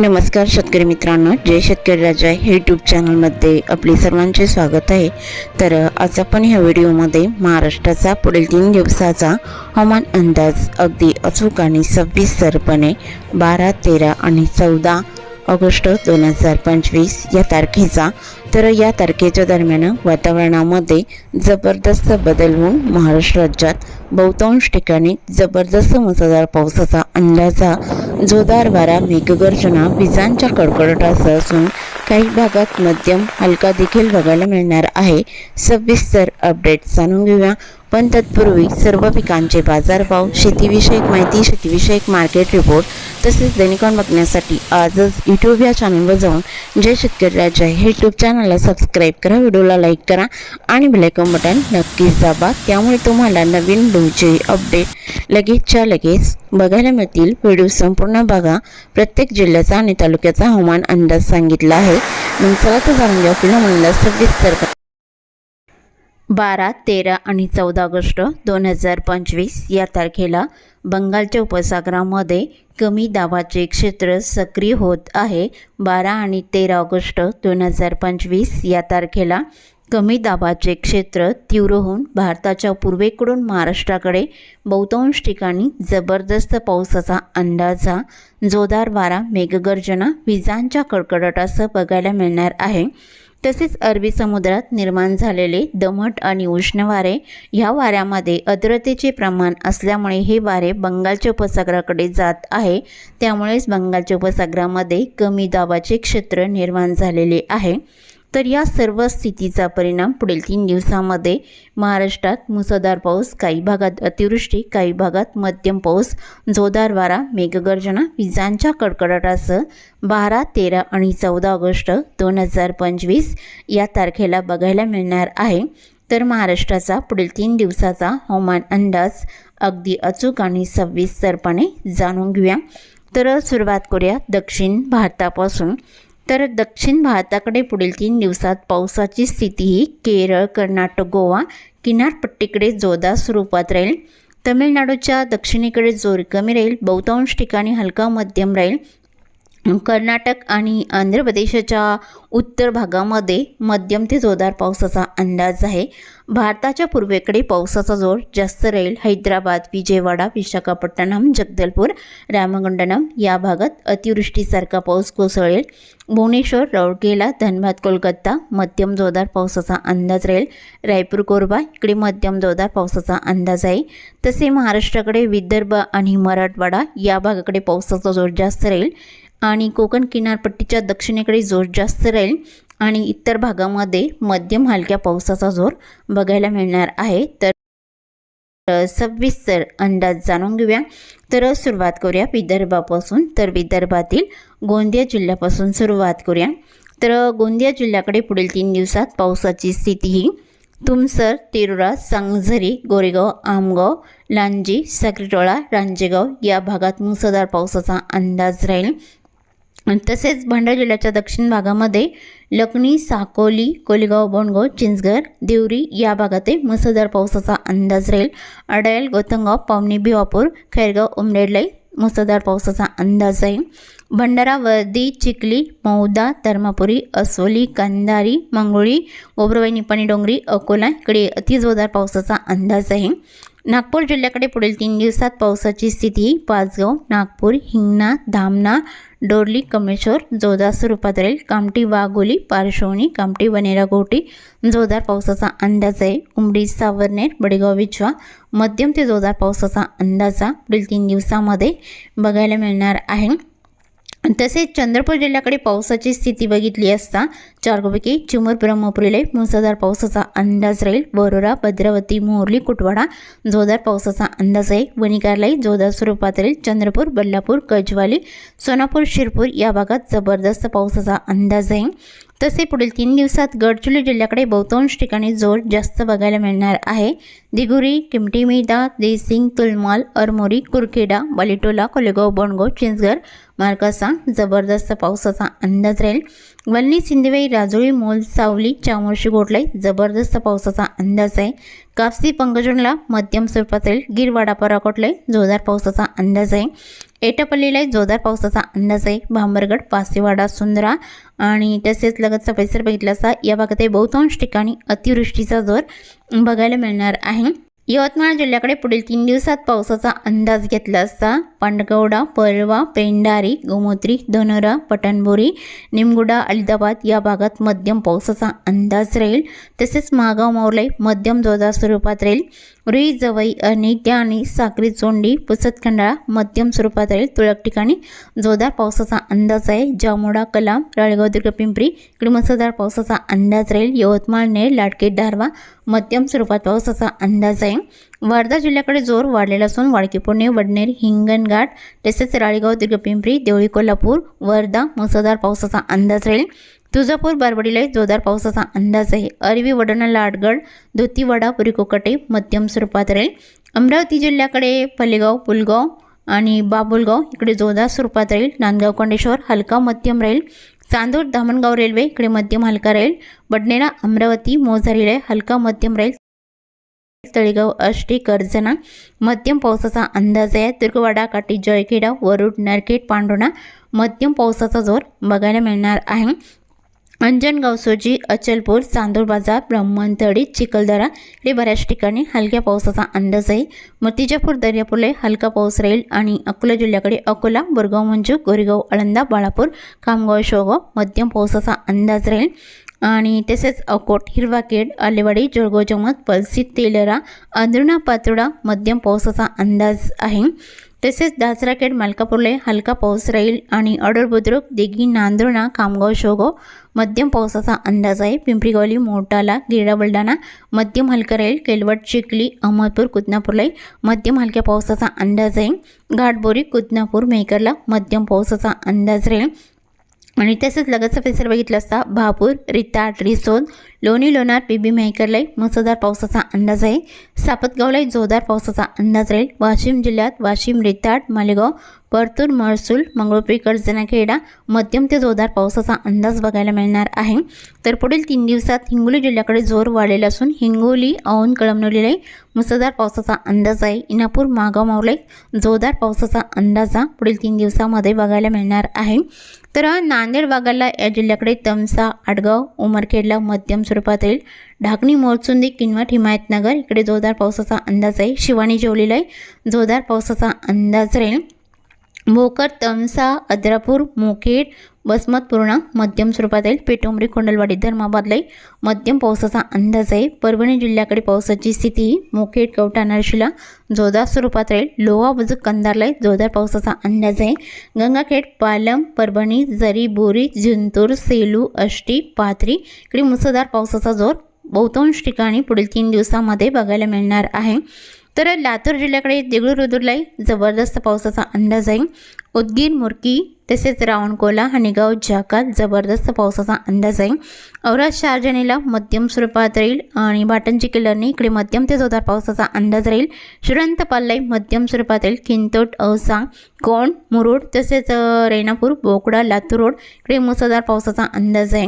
नमस्कार शेतकरी मित्रांनो जय शेतकरी राजा हे यूट्यूब चॅनलमध्ये आपले सर्वांचे स्वागत आहे. तर आज आपण ह्या व्हिडिओमध्ये महाराष्ट्राचा पुढील तीन दिवसाचा हवामान अंदाज अगदी अचूक आणि सविस्तरपणे बारा तेरा आणि चौदा ऑगस्ट दोन हजार पंचवीस या तारखेचा तर या तारखेच्या दरम्यान वातावरणामध्ये जबरदस्त बदल होऊन महाराष्ट्र राज्यात बहुतांश ठिकाणी जबरदस्त मुसळधार पावसाचा अंदाजा जोरदार वारा मेघगर्जना विजांच्या कडकडाटासह असून काही भागात मध्यम हलका देखील बघायला मिळणार आहे. सविस्तर अपडेट जाणून घेऊया. पण तत्पूर्वी सर्व पिकांचे बाजारभाव शेतीविषयक माहिती शेतीविषयक मार्केट रिपोर्ट तसेच दैनिकॉन बघण्यासाठी आजच यूट्यूब या चॅनलवर जाऊन जय शेतकरी राजा हे यूट्यूब चॅनलला सबस्क्राईब करा व्हिडिओला लाईक करा आणि बेलायकॉन बटन नक्कीच दाबा. त्यामुळे तुम्हाला नवीन व्हिडिओचे अपडेट लगेचच्या लगेच बघायला मिळतील. व्हिडिओ संपूर्ण बघा. प्रत्येक जिल्ह्याचा आणि तालुक्याचा हवामान अंदाज सांगितला आहे. मग चला तर जाणून घ्या पुन्हा अंदाज सविस्तर बारा तेरा आणि चौदा ऑगस्ट दोन हजार पंचवीस या तारखेला बंगालच्या उपसागरामध्ये कमी दाबाचे क्षेत्र सक्रिय होत आहे. बारा आणि तेरा ऑगस्ट दोन हजार पंचवीस या तारखेला कमी दाबाचे क्षेत्र तीव्र होऊन भारताच्या पूर्वेकडून महाराष्ट्राकडे बहुतांश ठिकाणी जबरदस्त पावसाचा अंदाजा जोरदार वारा मेघगर्जना विजांच्या कडकडाटासह बघायला मिळणार आहे. तसेच अरबी समुद्रात निर्माण झालेले दमट आणि उष्ण वारे ह्या वाऱ्यामध्ये आर्द्रतेचे प्रमाण असल्यामुळे हे वारे बंगालच्या उपसागराकडे जात आहे. त्यामुळेच बंगालच्या उपसागरामध्ये कमी दाबाचे क्षेत्र निर्माण झालेले आहे. तर या सर्व स्थितीचा परिणाम पुढील तीन दिवसामध्ये महाराष्ट्रात मुसळधार पाऊस काही भागात अतिवृष्टी काही भागात मध्यम पाऊस जोरदार वारा मेघगर्जना विजांच्या कडकडाटासह बारा तेरा आणि चौदा ऑगस्ट दोन हजार पंचवीस या तारखेला बघायला मिळणार आहे. तर महाराष्ट्राचा पुढील तीन दिवसाचा हवामान अंदाज अगदी अचूक आणि सविस्तरपणे जाणून घेऊया. तर सुरुवात करूया दक्षिण भारतापासून. तर दक्षिण भारताकडे पुढील तीन दिवसात पावसाची स्थिती ही केरळ कर्नाटक गोवा किनारपट्टीकडे जोरदार स्वरूपात राहील. तमिळनाडूच्या दक्षिणेकडे जोर कमी राहील. बहुतांश ठिकाणी हलका मध्यम राहील. कर्नाटक आणि आंध्र प्रदेशाच्या उत्तर भागामध्ये मध्यम ते जोरदार पावसाचा अंदाज आहे. भारताच्या पूर्वेकडे पावसाचा जोर जास्त राहील. हैदराबाद विजयवाडा विशाखापट्टणम जगदलपूर रामगंडनम या भागात अतिवृष्टीसारखा पाऊस कोसळेल. भुवनेश्वर राऊरकेला धनबाद कोलकाता मध्यम जोरदार पावसाचा अंदाज राहील. रायपूर कोरबा इकडे मध्यम जोरदार पावसाचा अंदाज आहे. तसे महाराष्ट्राकडे विदर्भ आणि मराठवाडा या भागाकडे पावसाचा जोर जास्त राहील. आणि कोकण किनारपट्टीच्या दक्षिणेकडे जोर जास्त राहील आणि इतर भागामध्ये मध्यम हलक्या पावसाचा जोर बघायला मिळणार आहे. तर सविस्तर अंदाज जाणून घेऊया. तर सुरुवात करूया विदर्भापासून. तर विदर्भातील गोंदिया जिल्ह्यापासून सुरुवात करूया. तर गोंदिया जिल्ह्याकडे पुढील तीन दिवसात पावसाची स्थिती ही तुमसर तिरुरा सांगझरी गोरेगाव आमगाव लांजी साक्रीटोळा रांजेगाव या भागात मुसळधार पावसाचा अंदाज राहील. तसेच भंडारा जिल्ह्याच्या दक्षिण भागामध्ये लखनी साकोली कोलेगाव बोंडगाव चिंचघर देवरी या भागातही मुसळधार पावसाचा अंदाज राहील. अडायल गोतंगाव पावनी भिवापूर खैरगाव उमरेडलाई मुसळधार पावसाचा अंदाज आहे भंडारा वर्दी चिखली मौदा धर्मापुरी असोली कंधारी मंगळी गोबरवाई निपाणी डोंगरी अकोला इकडे अतिजोरदार पावसाचा अंदाज आहे नागपूर जिल्ह्याकडे पुढील तीन दिवसात पावसाची स्थिती पाचगाव नागपूर हिंगणा धामणा डोरली कमेश्वर जोरदार स्वरूपात राहील. कामटी वाघोली पारशवणी कामटी वनेरा गोटी जोरदार पावसाचा अंदाज आहे. उमडी सावरनेर बडेगाव विछवा मध्यम ते जोरदार पावसाचा अंदाजा पुढील तीन दिवसामध्ये बघायला मिळणार आहे. तसेच चंद्रपूर जिल्ह्याकडे पावसाची स्थिती बघितली असता चारगोपैकी चिमूर ब्रह्मपुरीला मुसळधार पावसाचा अंदाज राहील. बरोरा भद्रावती मोरली कुटवाडा जोरदार पावसाचा अंदाज आहे. वणिकारलाही जोरदार स्वरूपात राहील. चंद्रपूर बल्लापूर कजवाली सोनापूर शिरपूर या भागात जबरदस्त पावसाचा अंदाज आहे. तसे पुढील तीन दिवसात गडचिरोली जिल्ह्याकडे बहुतांश ठिकाणी जोर जास्त बघायला मिळणार आहे. दिगुरी किमटीमेदा देसिंग तुलमाल अरमोरी कुरखेडा बालिटोला कोलेगाव बोंडगाव चिंचघर मार्कासा जबरदस्त पावसाचा अंदाज राहील. वल्ली सिंदेवाई राजोळी मोल सावली चामोर्शी गोटलाई जबरदस्त पावसाचा अंदाज आहे. कापसी पंकजणला मध्यम स्वरूपात राहील. गिरवाडा पराकोटलाई जोरदार पावसाचा अंदाज आहे. एटापल्लीला जोरदार पावसाचा अंदाज आहे. भांबरगड पासेवाडा सुंदरा आणि तसेच लगतचा परिसर बघितला असता या भागात बहुतांश ठिकाणी अतिवृष्टीचा जोर बघायला मिळणार आहे. यवतमाळ जिल्ह्याकडे पुढील तीन दिवसात पावसाचा अंदाज घेतला असता पांडगवडा परवा पेंडारी गोमोत्री धनोरा पटणबोरी निमगुडा अलिदाबाद या भागात मध्यम पावसाचा अंदाज राहील. तसेच महागाव मावलाई मध्यम जोरदार स्वरूपात राहील. रुई जवई अनेक्या आणि साक्री चोंडी पुसतखंडाळा मध्यम स्वरूपात राहील. तुळक ठिकाणी जोरदार पावसाचा अंदाज आहे. जामोडा कलाम राळेगाव दुर्ग पिंपरी इकडे मुसळधार पावसाचा अंदाज राहील. यवतमाळ नेर लाटके दारवा मध्यम स्वरूपात पावसाचा अंदाज आहे. वर्धा जिल्ह्याकडे जोर वाढलेला असून वाडकी पुणे वडनेर हिंगणघाट तसेच राळेगाव दुर्ग पिंपरी देवळी कोल्हापूर वर्धा मुसळधार पावसाचा अंदाज राहील. तुळजापूर बारवडीला जोरदार पावसाचा अंदाज आहे. अरवी वडणा लाडगड धोतीवाडा पुरीकोकटे मध्यम स्वरूपात राहील. अमरावती जिल्ह्याकडे पलेगाव पुलगाव आणि बाबुलगाव इकडे जोरदार स्वरूपात राहील. नांदगाव कोंडेश्वर हलका मध्यम राहील. चांदूर धामणगाव रेल्वे इकडे मध्यम हलका राहील. बडनेरा अमरावती मोझारीला हलका मध्यम राहील. तळेगाव आष्टी कर्जना मध्यम पावसाचा अंदाज आहे. दुर्गवाडा काठी जयखेडा वरुड नरखेड पांढुणा मध्यम पावसाचा जोर बघायला मिळणार आहे. अंजनगाव सोजी अचलपूर चांदूर बाजार ब्रह्मणतडी चिखलदरा हे बऱ्याच ठिकाणी हलक्या पावसाचा अंदाज आहे. मतिजापूर दर्यापूरला हलका पाऊस राहील आणि अकोला जिल्ह्याकडे अकोला बोरगाव मंजू गोरेगाव आळंदा बाळापूर खामगाव शोगाव मध्यम पावसाचा अंदाज राहील. आणि तसेच अकोट हिरवाखेड आलेवाडी जळगाव जमत पलसी तेलरा अंधरुणा पातोडा मध्यम पावसाचा अंदाज आहे. तसेच दासराखेड मालकापूरला हलका पाऊस राहील आणि अडर बुद्रुक दिघी नांदुर्णा खामगाव शोगाव मध्यम पावसाचा अंदाज आहे. पिंपरीगावली मोटाला गिरडा बुलढाणा मध्यम हलका राहील. केलवट चिखली अहमदपूर कुतनापूरला मध्यम हलक्या पावसाचा अंदाज आहे. घाटबोरी कुतनापूर मेकरला मध्यम पावसाचा अंदाज राहील. आणि तसेच लगतचा परिसर बघितला असता भापूर रिताट रिसोद लोणी लोणार बीबी मेहकरलाही मुसळधार पावसाचा अंदाज आहे. सापतगावलाही जोरदार पावसाचा अंदाज राहील. वाशिम जिल्ह्यात वाशिम रिताट मालेगाव परतूर महसूल मंगळुपरी कर्जनाखेडा मध्यम ते जोरदार पावसाचा अंदाज बघायला मिळणार आहे. तर पुढील तीन दिवसात हिंगोली जिल्ह्याकडे जोर वाढलेला असून हिंगोली औन कळमनुरीलाही मुसळधार पावसाचा अंदाज आहे. इनापूर मागाव मावलाई जोरदार पावसाचा अंदाज हा पुढील तीन दिवसामध्ये बघायला मिळणार आहे. तर नांदेड वाघाला या जिल्ह्याकडे तमसा आडगाव उमरखेडला मध्यम स्वरूपात येईल ढाकणी मोरचुंदी किनवट हिमायतनगर इकडे जोरदार पावसाचा अंदाज आहे. शिवानी जेवलेला आहे. जोरदार पावसाचा अंदाज राहील. भोकर तमसा अद्रापूर मुखेड बसमत पूर्णा मध्यम स्वरूपात येईल पेटोंबरी कोंडलवाडी धर्माबादलाही मध्यम पावसाचा अंदाज आहे. परभणी जिल्ह्याकडे पावसाची स्थिती मुखेड कवठा नरशिला जोरदार स्वरूपात राहील. लोहा बुजुक कंधारलाई जोरदार पावसाचा अंदाज आहे. गंगाखेड पालम परभणी जरी बोरी जिंतूर सेलू अष्टी पाथरी इकडे मुसळधार पावसाचा जोर बहुतांश ठिकाणी पुढील तीन दिवसामध्ये बघायला मिळणार आहे. तर लातूर जिल्ह्याकडे देगळूर रुदुरलाही जबरदस्त पावसाचा अंदाज आहे. उदगीर मुरकी तसेच रावणकोला हणेगाव जाकात जबरदस्त पावसाचा अंदाज आहे. औराज शारजणीला मध्यम स्वरूपात राहील आणि बाटनची किल्लरनी इकडे मध्यम ते जोरदार पावसाचा अंदाज राहील. श्रीरंत पाल्लाई मध्यम स्वरूपात राहील. किंतोट औसा कोण मुरुड तसेच रेणापूर बोकडा लातूर रोड इकडे मुसळधार पावसाचा अंदाज आहे.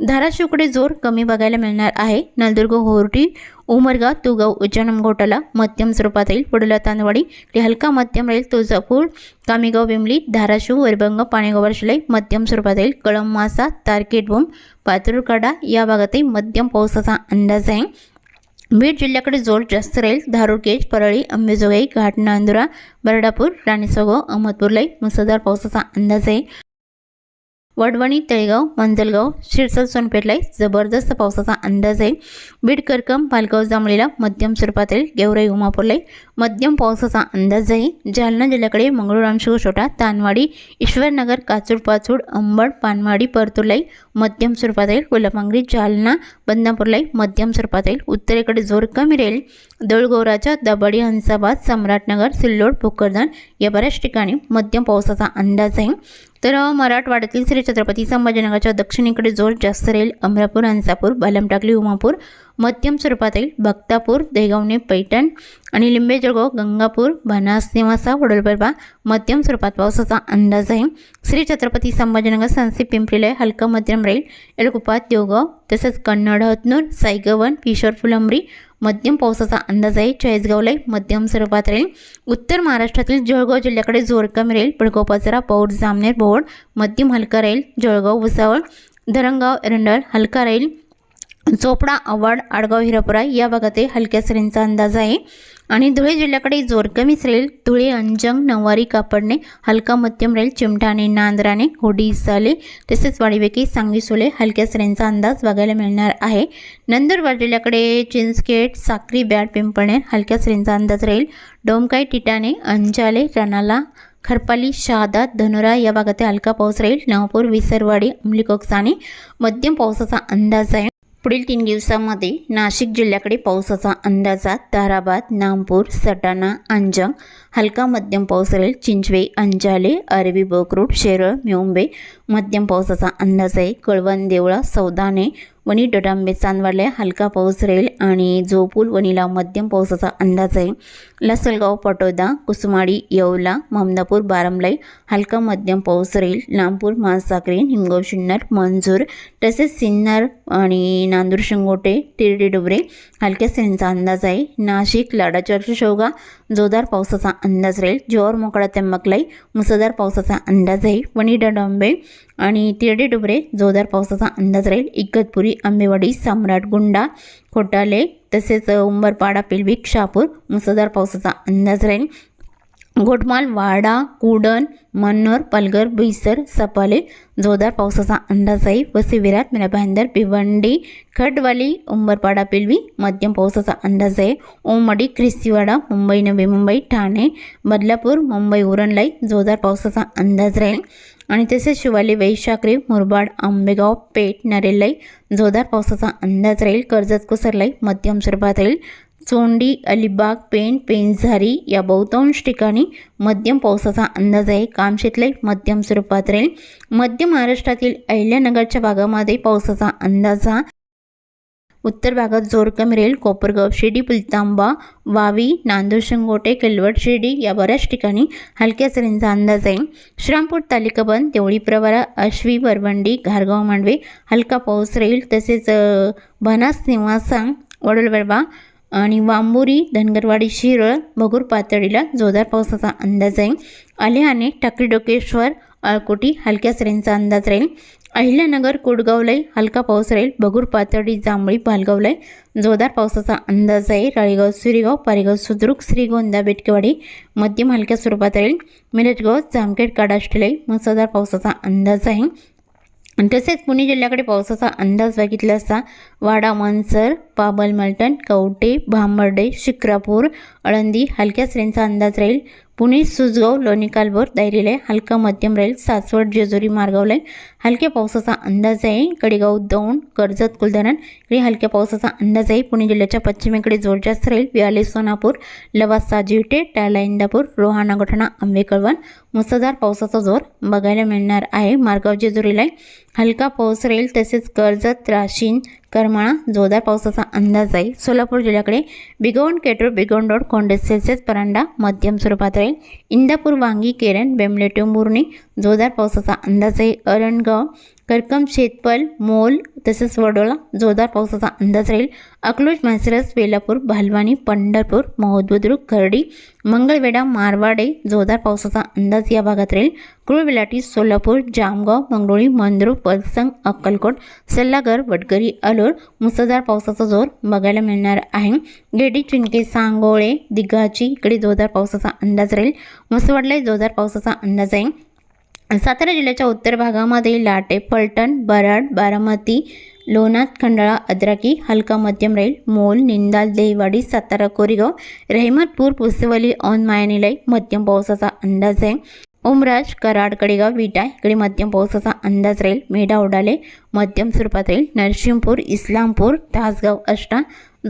धाराशिवकडे जोर कमी बघायला मिळणार आहे. नलदुर्ग होर्टी उमरगा तुगाव उज्जैन घोटाला मध्यम स्वरूपात येईल पुढला तांदवाडी ते हलका मध्यम राहील. तुळजापूर कामेगाव बिमली धाराशिव वरभंग पाणेगाव शिलाई मध्यम स्वरूपात येईल कळम मासा तारकेट बोम पातुरकडा या भागातही मध्यम पावसाचा अंदाज आहे. बीड जिल्ह्याकडे जोर जास्त राहील. धारुरकेज परळी अंबेजोगाई घाट नांदुरा बरडापूर राणीसगाव अहमदपूरलाई मुसळधार पावसाचा अंदाज आहे. वडवणी तळेगाव मंजलगाव शिरसल सोनपेठलाही जबरदस्त पावसाचा अंदाज आहे. बीड करकम पालगाव जांभळीला मध्यम स्वरूपात येईल गेवराई उमापूरलाही मध्यम पावसाचा अंदाज आहे. जालना जिल्ह्याकडे मंगळूरामशिव छोटा तानवाडी ईश्वरनगर काचूड पाचूड अंबड पानवाडी परतूरलाई मध्यम स्वरूपात येईल कोल्हापांगरी जालना बंदापूरलाई मध्यम स्वरूपात येईल उत्तरेकडे जोर कमी राहील. दळगोराच्या दबडी हंसाबाद सम्राटनगर सिल्लोड भोकरदन या बऱ्याच ठिकाणी मध्यम पावसाचा अंदाज आहे. तर मराठवाड्यातील श्री छत्रपती संभाजीनगरच्या दक्षिणेकडे जोर जास्त राहील. अमरापूर अंसापूर बालमटाकली उमापूर मध्यम स्वरूपात येईल भक्तापूर देगावणे पैठण आणि लिंबे जळगाव गंगापूर बनास निवासा वडोलबरबा मध्यम स्वरूपात पावसाचा अंदाज आहे. श्री छत्रपती संभाजीनगर संसी पिंपरीलय हलका मध्यम राहील एलकुपात देवगाव तसेच कन्नड हतनूर साईगवन किशोर फुलंबरी मध्यम पावसाचा अंदाज आहे. चाळीसगावलाही मध्यम स्वरूपात राहील उत्तर महाराष्ट्रातील जळगाव जिल्ह्याकडे जोर कमी राहील पडगाव पाचरा पौड जामनेर भोवड मध्यम हलका राहील जळगाव भुसावळ धरणगाव एरंडळ हलका राहील चोपडा आव्हाड आडगाव हिरापुरा या भागातही हलक्या सरींचा अंदाज आहे. आणि धुळे जिल्ह्याकडे जोर कमीच राहील धुळे अंजंग नऊवारी कापडणे हलका मध्यम राहील चिमठाणे नांदराणे होडी साले तसेच वाडीवेकी सांगवी सोले हलक्या सरींचा अंदाज बघायला मिळणार आहे. नंदुरबार जिल्ह्याकडे चिंचखेड साक्री बॅट पिंपळणे हलक्या सरींचा अंदाज राहील. डोमकाई टिटाणे अंजाले रणाला खरपाली शहादा धनुरा या भागात हलका पाऊस राहील. नवापूर विसरवाडी अंमलीकोकसाने मध्यम पावसाचा अंदाज आहे. पुढील तीन दिवसामध्ये नाशिक जिल्ह्याकडे पावसाचा अंदाजा ताराबाद नामपूर सटाणा अंजंग हलका मध्यम पाऊस राहील चिंचवे अंजाले अरबी बोकरूड शेरळ म्योंबे मध्यम पावसाचा अंदाज आहे. कळवण देवळा सौदाने वणी डडांबे चांदवाडला हलका पाऊस राहील आणि जोपूल वणीला मध्यम पावसाचा अंदाज आहे लासलगाव पटोदा कुसुमाडी येवला ममदापूर बारामलाई हलका मध्यम पाऊस राहील. लांबपूर माळसाखरे हिमगाव शिन्नर मंजूर तसेच सिन्नर आणि नांदूर शिंगोटे तिरडी डुबरे हलक्या सरींचा अंदाज आहे. नाशिक लाडा चर्च शेवगा जोरदार पावसाचा अंदाज राहील. जोर मोकळा तेंबकलाई मुसळधार पावसाचा अंदाज आहे. वणी डोंबे आणि तिरडे डुबरे जोरदार पावसाचा अंदाज राहील. इगतपुरी आंबेवाडी सम्राट गुंडा खोटाले तसेच उंबरपाडा पिलविक शहापूर मुसळधार पावसाचा अंदाज राहील. घोटमाल वाडा कुडण मन्नोर पालघर बोईसर सपाले जोरदार पावसाचा अंदाज आहे वसी विराट भाईंदर भिवंडी खडवाली उंबरपाडा पिलवी मध्यम पावसाचा अंदाज आहे ओमडी ख्रिस्तीवाडा मुंबई नवी मुंबई ठाणे बदलापूर मुंबई उरणलाई जोरदार पावसाचा अंदाज राहील. आणि तसेच शिवाली वैशाखरी मुरबाड आंबेगाव पेठ नरेलाई जोरदार पावसाचा अंदाज राहील. कर्जत कुसरलाई मध्यम स्वरूपात राहील. चोंडी अलिबाग पेण पेंझारी या बहुतांश ठिकाणी मध्यम पावसाचा अंदाज आहे. कामशेतलाई मध्यम स्वरूपात राहील. मध्य महाराष्ट्रातील अहिल्यानगरच्या भागामध्ये पावसाचा अंदाज हा उत्तर भागात जोरकम रेल कोपरगाव शिर्डी पुलतांबा वावी नांदूर शिंगोटे किलवट शिर्डी या बऱ्याच ठिकाणी हलक्या सरींचा अंदाज आहे. श्रामपूर तालिकाबंद देवळी प्रवारा अश्वी बरवंडी घारगाव मांडवे हलका पाऊस राहील. तसेच भनास निवासांग निवासा आणि वांबोरी धनगरवाडी शिरळ भगूर पातळीला जोरदार पावसाचा अंदाज आहे. आलेहाने टाकळी डोकेश्वर अळकोटी हलक्या सरींचा अंदाज राहील. अहिल्यानगर कोडगावलाई हलका पाऊस राहील. बगूर पातळी जांभळी पालगावलाई जोरदार पावसाचा अंदाज आहे. राळेगाव सुरेगाव पारेगाव सुद्रुक श्रीगोंदा बेटकेवाडी मध्यम हलक्या स्वरूपात राहील. मिरजगाव जामखेड काडाष्टलाई मुसळधार पावसाचा अंदाज आहे. तसेच पुणे जिल्ह्याकडे पावसाचा अंदाज बघितला असता वाडा मनसर पाबल मलटण कवटे भांबर्डे शिक्रापूर अळंदी हलक्या श्रेणीचा अंदाज राहील. पुणे सुजगाव लोणी कालभोर दायरीला हलका मध्यम राहील. सासवड जेजुरी मार्गावला हलक्या पावसाचा अंदाज आहे. कडेगाव दौंड कर्जत कुलधरण इकडे हलक्या पावसाचा अंदाज आहे. पुणे जिल्ह्याच्या पश्चिमेकडे जोर जास्त राहील. व्याले सोनापूर लवासा जिवटे टाला इंदापूर रोहाणा गोठाणा आंबेकळवण मुसळधार पावसाचा जोर बघायला मिळणार आहे. मार्गाव जेजुरीला हलका पाऊस राहील. तसेच कर्जत राशीन करमाळा जोरदार पावसाचा अंदाज आहे सोलापूर जिल्ह्याकडे बिगवण केटूर बिगवण रोड कोंडे सेल्सिअस परांडा मध्यम स्वरूपात राहील. इंदापूर वांगी केरन बेमलेटो मुरणी जोरदार पावसाचा अंदाज आहे अरणगाव करकम शेतपल मोल तसेच वडोला जोरदार पावसाचा अंदाज राहील. अकलूज मासरस वेलापूर भालवानी पंढरपूर महोदबुद्रुक खर्डी मंगळवेढा मारवाडे जोरदार पावसाचा अंदाज या भागात राहील. कुळविलाटी सोलापूर जामगाव मंगरुळी मंद्रू पलसंग अक्कलकोट सल्लागर वडगरी अलोर मुसळधार पावसाचा जोर बघायला मिळणार आहे. गेडी चिंके सांगोळे दिघाची इकडे जोरदार पावसाचा अंदाज राहील. मुसवडला जोरदार पावसाचा अंदाज आहे. सातारा जिल्ह्याच्या उत्तर भागामध्ये लाटे फलटण बराड बारामती लोणात खंडाळा अद्राकी हलका मध्यम राहील मोल निंदाल देवाडी सातारा कोरेगाव रहिमतपूर पुसेवली ऑन मायनिलाई मध्यम पावसाचा अंदाज आहे. उमराज कराड कडेगाव विटा इकडे मध्यम पावसाचा अंदाज राहील. मेढा उडाले मध्यम स्वरूपात राहील. नरसिंहपूर इस्लामपूर तासगाव अष्टा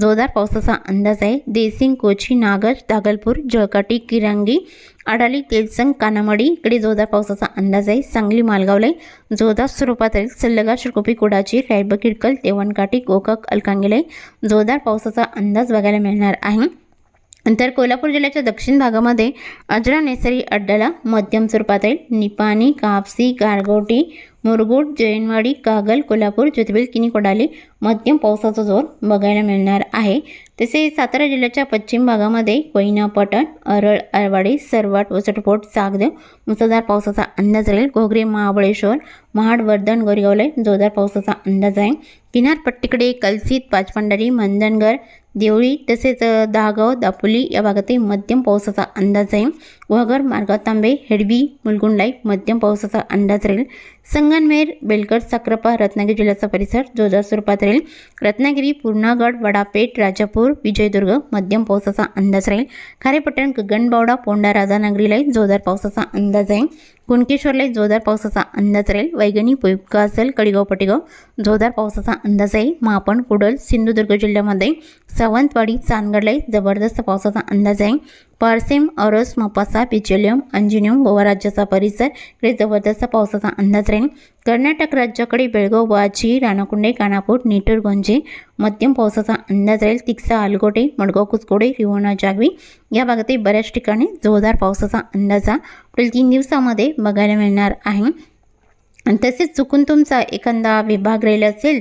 जोरदार पावसाचा अंदाज आहे. देसिंग कोची नागर दागलपूर जळकाटी किरांगी आडाली तेलसंग कानामडी इकडे जोरदार पावसाचा अंदाज आहे. सांगली मालगावला जोरदार स्वरूपात राहील. सल्लगा शिरकोपी कुडाची रायबा किडकल तेवणकाठी गोकाक अलकांगेला जोरदार पावसाचा अंदाज बघायला मिळणार आहे. तर कोल्हापूर जिल्ह्याच्या दक्षिण भागामध्ये अजरा नेसरी अड्डाला मध्यम स्वरूपात येईल निपाणी कापसी गारगोटी मुरगुड जैनवाडी कागल कोल्हापूर ज्योतिबेल किनी कोडाली मध्यम पावसाचा जोर बघायला मिळणार आहे. तसेच सातारा जिल्ह्याच्या पश्चिम भागामध्ये कोयना पटण अरळ अरवाडी सरवाट वसटपोट सागदेव मुसळधार पावसाचा अंदाज राहील. घोगरे महाबळेश्वर महाड वर्धन गोरेगावला जोरदार पावसाचा अंदाज आहे. किनारपट्टीकडे कलसीत पाचपंडारी मंदनगर देवळी तसेच दहागाव दापोली या भागातही मध्यम पावसाचा अंदाज आहे. वघर मार्गाव तांबे हेडवी मुलगुंडलाई मध्यम पावसाचा अंदाज राहील. संगनमेर बेलकर साक्रपा रत्नागिरी जिल्ह्याचा परिसर जोरदार स्वरूपात राहील. रत्नागिरी पूर्णागड वडापेठ राजापूर विजयदुर्ग मध्यम पावसाचा अंदाज राहील खारेपट्टण गगनबावडा पोंडा राधानगरीलाही जोरदार पावसाचा अंदाज आहे कुणकेश्वरला जोरदार पावसाचा अंदाज राहील. वैगणी पुयुक्का असेल कडेगाव पटेगाव. जोरदार पावसाचा अंदाज आहे. मापण कुडल सिंधुदुर्ग जिल्ह्यामध्ये सावंतवाडी चांदगडलाही जबरदस्त पावसाचा अंदाज आहे. पारसेम अरस मोपासा पिचोलियम अंजिनियम गोवा राज्याचा परिसर इकडे जबरदस्त पावसाचा अंदाज राहील. कर्नाटक राज्याकडे बेळगाव वाची राणाकुंडे कानापूर निटूरगंजे मध्यम पावसाचा अंदाज राहील. तिक्सा आलगोटे मडगाव कुसगोडे रिवणा जागवी या भागातही बऱ्याच ठिकाणी जोरदार पावसाचा अंदाज हा पुढील तीन दिवसामध्ये बघायला मिळणार आहे. आणि तसेच चुकून तुमचा एखादा विभाग राहिला असेल